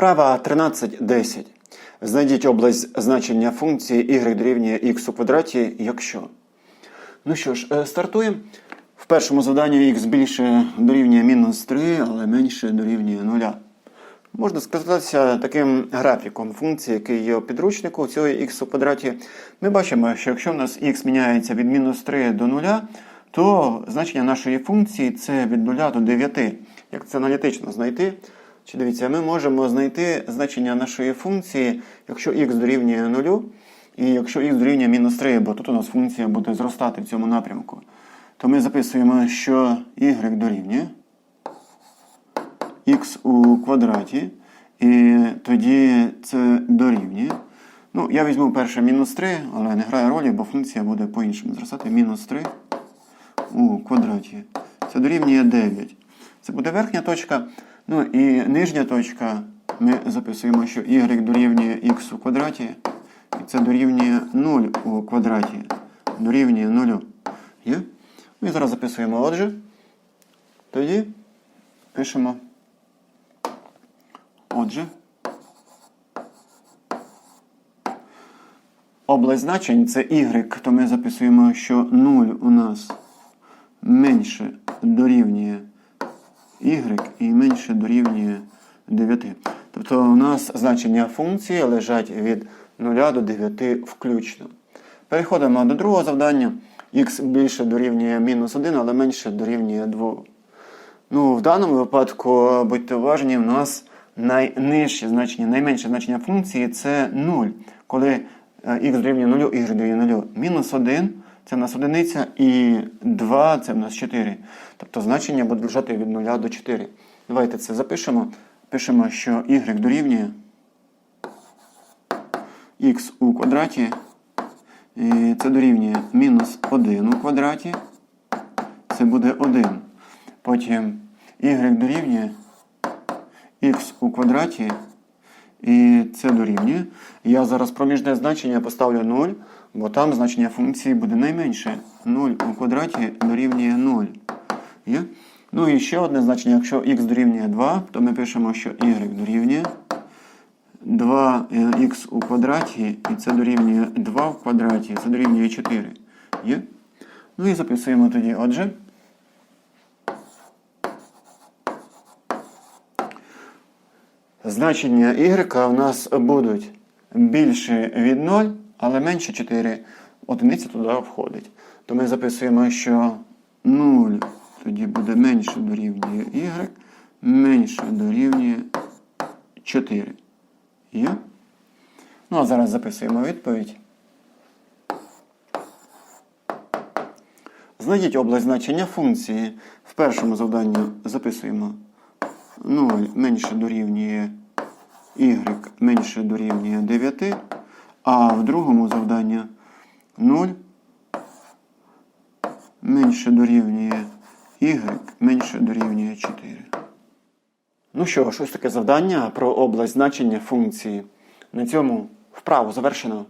Вправа 13.10. Знайдіть область значення функції y дорівнює x у квадраті, якщо. Ну що ж, е, стартуємо. В першому завданні x більше дорівнює мінус 3, але менше дорівнює 0. Можна скористатися таким графіком функції, який є у підручнику цього x у квадраті. Ми бачимо, що якщо в нас x міняється від мінус 3 до 0, то значення нашої функції це від 0 до 9. Як це аналітично знайти? Чи дивіться, ми можемо знайти значення нашої функції, якщо x дорівнює 0, і якщо x дорівнює мінус 3, бо тут у нас функція буде зростати в цьому напрямку. То ми записуємо, що y дорівнює x у квадраті, і тоді це дорівнює. Ну, я візьму перше мінус 3, але не грає ролі, бо функція буде по-іншому зростати. Мінус 3 у квадраті. Це дорівнює 9. Це буде верхня точка. Ну і нижня точка ми записуємо, що y дорівнює x у квадраті. І це дорівнює 0 у квадраті. Дорівнює 0. Є? Ну і зараз записуємо отже. Тоді пишемо. Отже. Область значень це y, то ми записуємо, що 0 у нас менше дорівнює y і менше дорівнює 9. Тобто у нас значення функції лежать від 0 до 9 включно. Переходимо до другого завдання. x більше дорівнює мінус 1, але менше дорівнює 2. Ну, В даному випадку, будьте уважні, у нас найнижче значення, найменше значення функції це 0. Коли x дорівнює 0, y дорівнює 0. Мінус 1 це в нас одиниця, і 2 це в нас 4. Тобто значення буде лежати від 0 до 4. Давайте це запишемо. Пишемо, що y дорівнює x у квадраті. І це дорівнює мінус 1 у квадраті. Це буде 1. Потім y дорівнює x у квадраті. І це дорівнює. Я зараз проміжне значення поставлю 0, бо там значення функції буде найменше. 0 у квадраті дорівнює 0. Є? Ну і ще одне значення, якщо x дорівнює 2, то ми пишемо, що y дорівнює 2х у квадраті, і це дорівнює 2 в квадраті, це дорівнює 4. Є? Ну і записуємо тоді, отже. Значення y у нас будуть більше від 0, але менше 4. Одиниця туди входить. То ми записуємо, що 0 тоді буде менше дорівнює y, менше дорівнює 4. Є? Ну, а зараз записуємо відповідь. Знайдіть область значення функції. В першому завданні записуємо 0 менше дорівнює y менше дорівнює 9, а в другому завданні 0 менше дорівнює y менше дорівнює 4. Ну що ж, ось таке завдання про область значення функції. На цьому вправу завершено.